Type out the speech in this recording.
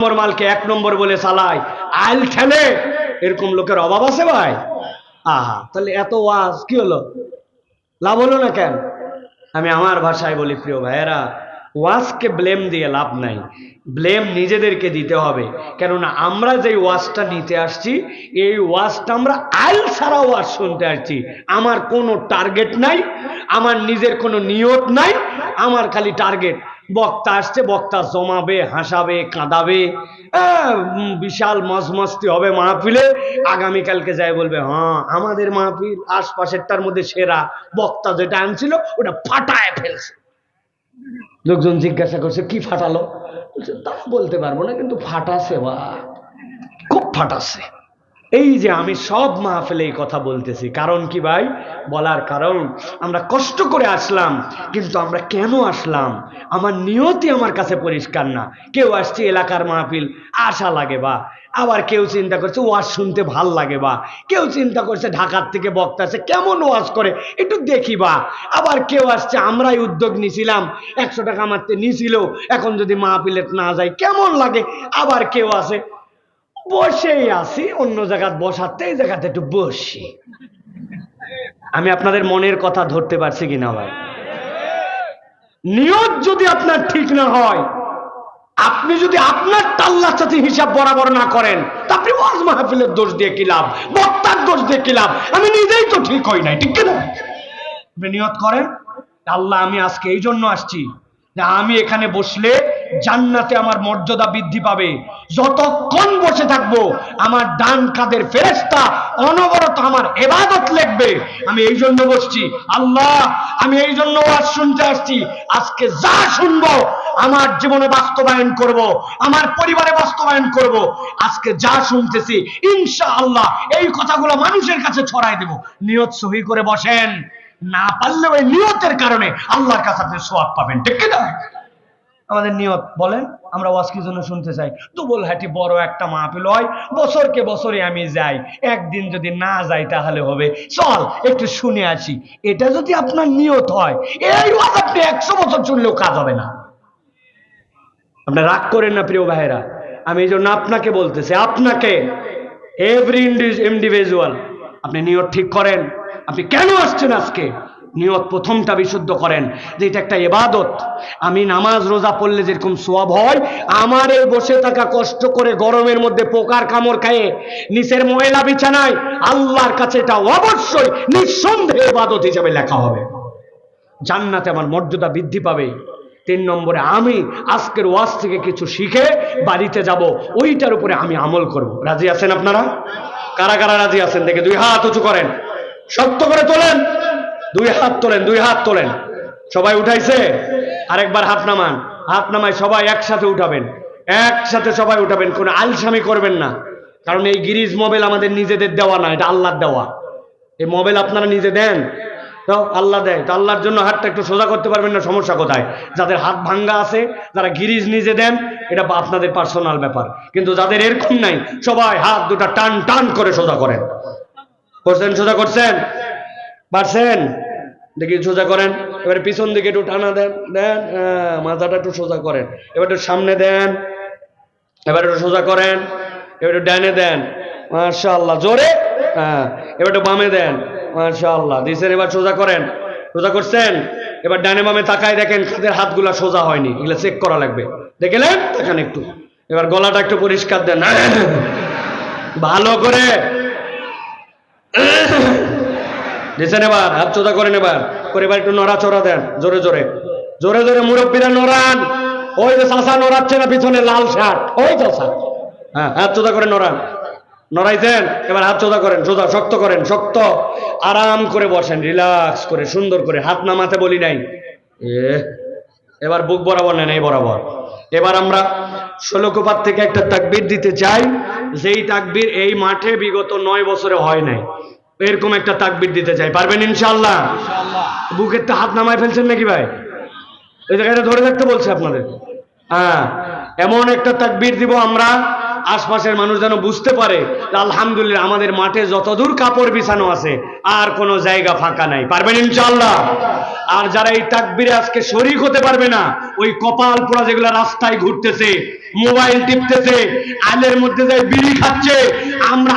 নম্বর মালকে এক নম্বর বলে চালায়। আইল ঠেলে, এরকম লোকের অভাব আছে ভাই? আহা, তাহলে এত ওয়াজ, কি হলো? লাভ হলো না কেন? আমি আমার ভাষায় বলি, প্রিয় ভাইয়েরা, ওয়াজকে ব্লেম দিয়ে লাভ নাই। ব্লেম নিজেদেরকে দিতে হবে। কেননা আমরা যেই ওয়াজটা নিতে আসছি, এই ওয়াজটা আমরা আইল ছাড়া ওয়াজ শুনতে আসছি। আমার কোনো টার্গেট নাই, আমার নিজের কোনো নিয়ত নাই, আমার খালি টার্গেট। বক্তা আসছে, বক্তা জমাবে, হাসাবে, কাঁদাবে। বিশাল মজমস্তি হবে মাহফিলে। আগামীকালকে যায় বলবে হ্যাঁ আমাদের মাহফিল আশপাশেরটার মধ্যে সেরা। বক্তা যেটা আনছিল, ওটা ফাটায় ফেলছে। লোকজন জিজ্ঞাসা করছে, কি ফাটালো? তা বলতে পারব না, কিন্তু ফাটাছে বা খুব ফাটাচ্ছে। এই যে আমি সব মাহফিলে এই কথা বলতেছি, কারণ কি ভাই? বলার কারণ, আমরা কষ্ট করে আসলাম, কিন্তু আমরা কেন আসলাম? আমার নিয়তি আমার কাছে পরিষ্কার না। কেউ আসছে এলাকার মাহফিল, আশা লাগে বা। আবার কেউ চিন্তা করছে, ওয়াজ শুনতে ভালো লাগে বা। কেউ চিন্তা করছে, ঢাকার থেকে বক্তা আছে কেমন ওয়াজ করে, একটু দেখি বা। আবার কেউ আসছে, আমরাই উদ্যোগ নিছিলাম, একশো টাকা মারতে নিছিল, এখন যদি মাহফিলে না যায় কেমন লাগে? আবার কেউ আছে বসেই আছি, অন্য জায়গায় বসাতে, এই জায়গাতে একটু বসি। আমি আপনাদের মনের কথা ধরতে পারছি কিনা, ভাই? নিয়ত যদি আপনার ঠিক না হয়, আপনি যদি আপনার তাল্লার সাথে হিসাব বরাবর না করেন, তা আপনি ওয়াজ মাহফিলের দোষ দিয়ে কি লাভ? বক্তার দোষ দিয়ে কি লাভ? আমি নিজেই তো ঠিক হই নাই, ঠিক না আপনি নিয়ত করেন, আল্লাহ, আমি আজকে এই জন্য আসছি যে আমি এখানে বসলে জান্নাতে আমার মর্যাদা বৃদ্ধি পাবে। যতক্ষণ বসে থাকব, আমার ডান কাদের ফেরেস্তা অনবরত আমার এবাদত লিখবে। আমি এই জন্য বসছি। আল্লাহ, আমি এই জন্য আজ শুনতে আসছি। আজকে যা শুনব, আমার জীবনে বাস্তবায়ন করব, আমার পরিবারে বাস্তবায়ন করব। আজকে যা শুনতেছি ইনশা আল্লাহ এই কথাগুলো মানুষের কাছে ছড়াই দেব। নিয়ত সহি করে বসেন। না পারলে ওই নিয়তের কারণে আল্লাহর কাছে আপনি সোয়াব পাবেন। ঠিক কি না আমাদের নিয়ত, বলেন, আমরা ওয়াজ কি জন্য শুনতে চাই? দুবল হাটি বড় একটা মাহফিল হয়, বছরকে বছরে আমি যাই। একদিন যদি না যাই তাহলে হবে। চল, একটু শুনে আসি। এটা যদি আপনার নিয়ত হয়, এই ওয়াজ আপনি একশো বছর শুনলেও কাজ হবে না। আপনি রাগ করেন না, প্রিয় ভাইয়েরা। আমি এই জন্য আপনাকে বলতেছি, আপনাকে এভরি ইন্ডিভিজুয়াল আপনি নিয়ত ঠিক করেন। আপনি কেন আসছেন আজকে? নিয়ত প্রথমটা বিশুদ্ধ করেন যে এটা একটা এবাদত। আমি নামাজ, রোজা পড়লে যেরকম সোয়াব হয়, আমার এই বসে থাকা কষ্ট করে গরমের মধ্যে পোকার কামড় খায়ে নিচের ময়লা বিছানায় আল্লাহর কাছে এটা অবশ্যই নিঃসন্দেহে এবাদত হিসাবে লেখা হবে। জান্নাতে আমার মর্যাদা বৃদ্ধি পাবে। তিন নম্বরে, আমি আজকের ওয়াজ থেকে কিছু শিখে বাড়িতে যাব, ওইটার উপরে আমি আমল করব। রাজি আছেন আপনারা? কারা কারা রাজি আছেন? দেখে দুই হাত উঁচু করেন। শক্ত করে তোলেন। দুই হাত তোলেন, দুই হাত তোলেন। সবাই উঠাইছে? আরেকবার হাত নামান। হাত নামায় সবাই একসাথে উঠাবেন। একসাথে সবাই উঠাবেন, কোনো আলসামি করবেন না। কারণ এই গিরিজ মোবাইল আমাদের নিজেদের দেওয়া না, এটা আল্লাহর দেওয়া। এই মোবাইল আপনারা নিজে দেন, তো আল্লাহ দেয়। তো আল্লাহর জন্য হাতটা একটু সোজা করতে পারবেন না, সমস্যা কোথায়? যাদের হাত ভাঙ্গা আছে, যারা গিরিজ নিজে দেন, এটা আপনাদের পার্সোনাল ব্যাপার। কিন্তু যাদের এরকম নাই, সবাই হাত দুটা টান টান করে সোজা করেন। করছেন, সোজা করছেন? পারছেন? দেখি সোজা করেন। এবারে পিছন দিকে একটু টানা দেন দেন মাথাটা একটু সোজা করেন। এবার একটু সামনে দেন, এবার একটু সোজা করেন, এবার একটু ডানে দেন। মাশাআল্লাহ, জোরে? হ্যাঁ এবার একটু বামে দেন। মাশাআল্লাহ, দিছেন, এবার সোজা করেন। সোজা করছেন? এবার ডানে বামে তাকায় দেখেন খাদের হাতগুলা সোজা হয়নি। এগুলো চেক করা লাগবে। দেখলেন? দেখেন একটু। এবার গলাটা একটু পরিষ্কার দেন। ভালো করে দিছেন এবার, হাত সোজা করেন এবার। করে এবার একটু নড়াচড়া দেন, জোরে জোরে। জোরে জোরে মুরব্বীরা নড়ান। ওই যে চাষা নড়াচ্ছে না পিছনে লাল শার্ট, ওই চাষা হ্যাঁ হাত চোদা করে নড়ান। নড়াইছেন? এবার হাত চোদা করেন, সোজা, শক্ত করেন, শক্ত। আরাম করে বসেন, রিল্যাক্স করে, সুন্দর করে। হাত নামাতে বলি নাই। এ, এবার বুক বরাবর নেন, এই বরাবর। এবার আমরা ষোলকোপাত থেকে একটা তাকবির দিতে চাই। যেই তাকবির এই মাঠে বিগত নয় বছরে হয় নাই। এরকম একটা তাকবির দিতে চাই। পারবেন ইনশাল্লাহ বুকের তো হাত নামায় ফেলছেন নাকি ভাই? এই জায়গাটা ধরে রাখতে বলছে আপনাদের। হ্যাঁ এমন একটা তাকবির দিব আমরা আশপাশের মানুষ যেন বুঝতে পারে আলহামদুলিল্লাহ আমাদের মাঠে যতদূর কাপড় বিছানো আছে আর কোনো জায়গা ফাঁকা নাই। পারবেন ইনশাল্লাহ আর যারা এই তাকবিরে আজকে শরিক হতে পারবে না ওই কপাল পোড়া যেগুলো রাস্তায় ঘুরতেছে মোবাইল টিপতেছে আলের মধ্যে যায় বিড়ি খাচ্ছে আমরা